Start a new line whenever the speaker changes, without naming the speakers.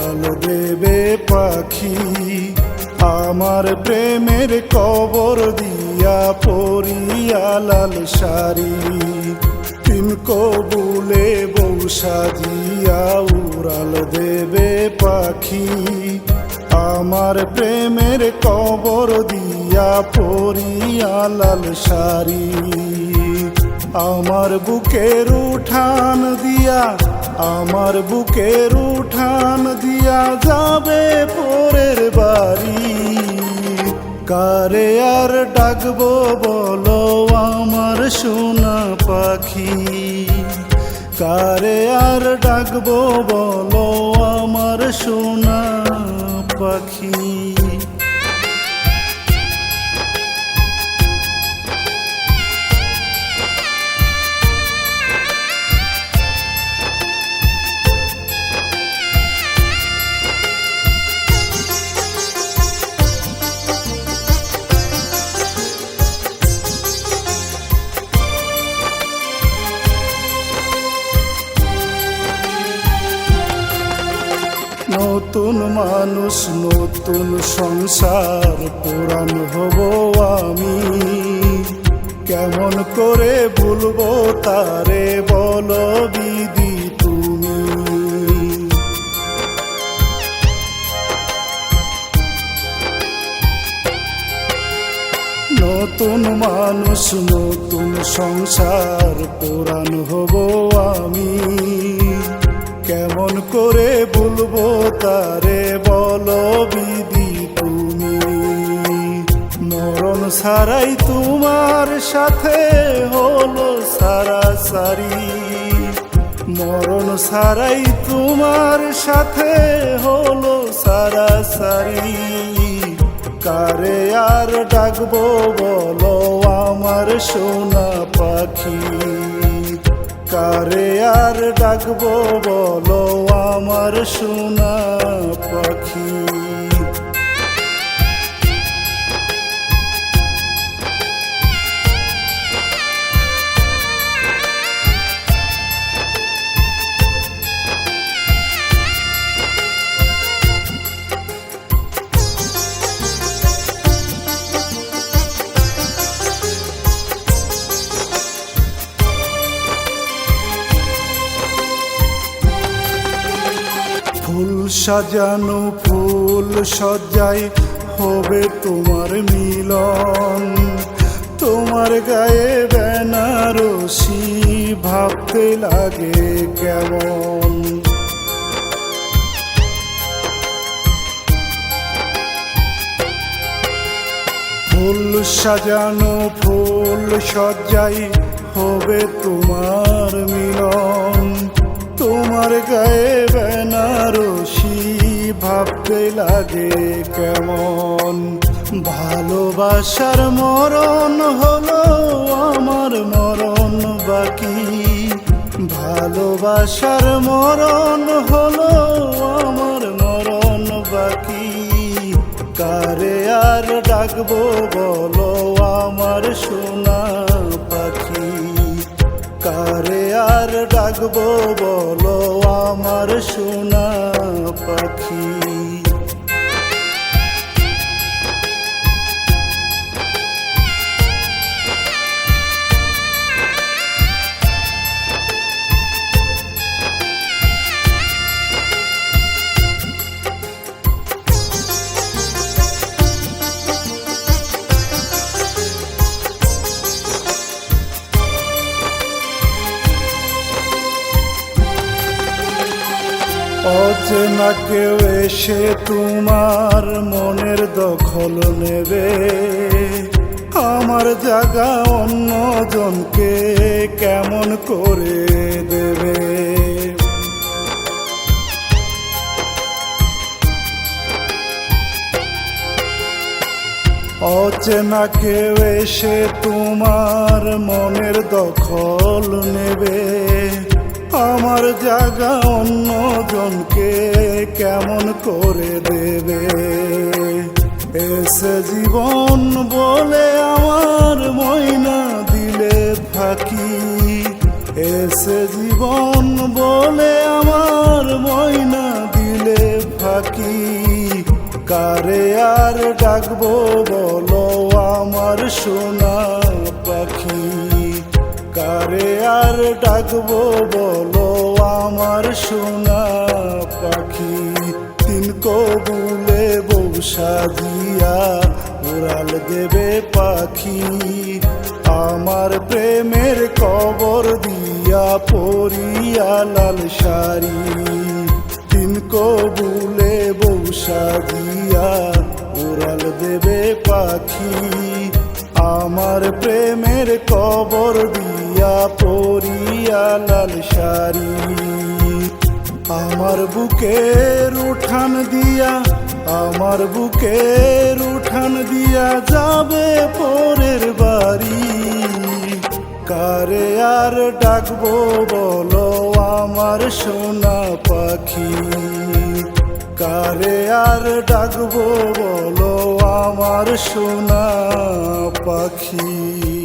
উড়াল দেবে পাখি। আমার প্রেমের কবর দিয়া পরিয়া লাল শাড়ি। তিন কবুলে বউ সাজিয়া উড়াল দেবে পাখি। আমার প্রেমের কবর দিয়া পরিয়া লাল শাড়ি। আমার বুকের উঠান দিয়া আমার বুকের উঠান দিয়া যাবে পরের বাড়ি। কারে আর ডাকবো বলো আমার সোনা পাখি। কারে আর ডাকবো বলো আমার সোনা পাখি। নতুন মানুষ, নতুন সংসার, পুরাণ হব আমি। কেমন করে ভুলবো তারে বলো দিদি তুমি। নতুন মানুষ, নতুন সংসার, পুরাণ হব আমি। কেমন করে বলব তারে বলো বিধি তুমি? মরণ সারাই তোমার সাথে হলো সারা সারি মরণ সারাই তোমার সাথে হলো সারা সারি কারে আর ডাকবো বলো আমার সোনা পাখি? কারে আর ডাকবো বলো আমার সোনা পাখি। ফুল সাজানো, ফুল সজ্জায় হবে তোমার মিলন। তোমার গায়ে বেনারসি ভাবতে লাগে কেমন? ফুল সাজানো, ফুল সজ্জায় হবে তোমার মিলন। তোমার গায়ে বেনারসি ভাবতে লাগে কেমন? ভালোবাসার মরণ হলো আমার মরণ বাকি। ভালোবাসার মরণ হলো আমার মরণ বাকি। কারে আর ডাকবো বলো আমার সোনা? ডাকবো বলো আমার সোনা পাখি। অচেনা কেউ এসে তোমার মনের দখল নেবে। আমার জায়গা অন্য জনকে কেমন করে দেবে? অচেনা কেউ এসে তোমার মনের দখল নেবে। আমার জায়গা অন্য জনকে কেমন করে দেবে? এসে জীবন বলে আমার ময়না দিলে ফাঁকি এসে জীবন বলে আমার ময়না দিলে থাকি। কারে আর ডাকবো বলো আমার সোনা পাখি? কারে আর ডাকবো বলো আমার সোনা পাখি, তিন কবুলে বৌসা দিয়া উড়াল দেবে পাখি। আমার প্রেমের কবর দিয়া পরিয়া লাল শাড়ি, তিন কবুলে বৌসা দিয়া উড়াল দেবে পাখি। আমার প্রেমের কবর দিয়া পরিয়া লাল শাড়ি। আমার বুকের উঠান দিয়া, আমার বুকের উঠান দিয়া যাবে পরের বাড়ি। কারে আর ডাকবো বলো আমার সোনা পাখি? কারে আর ডাকবো বলো আমার সোনা পাখি।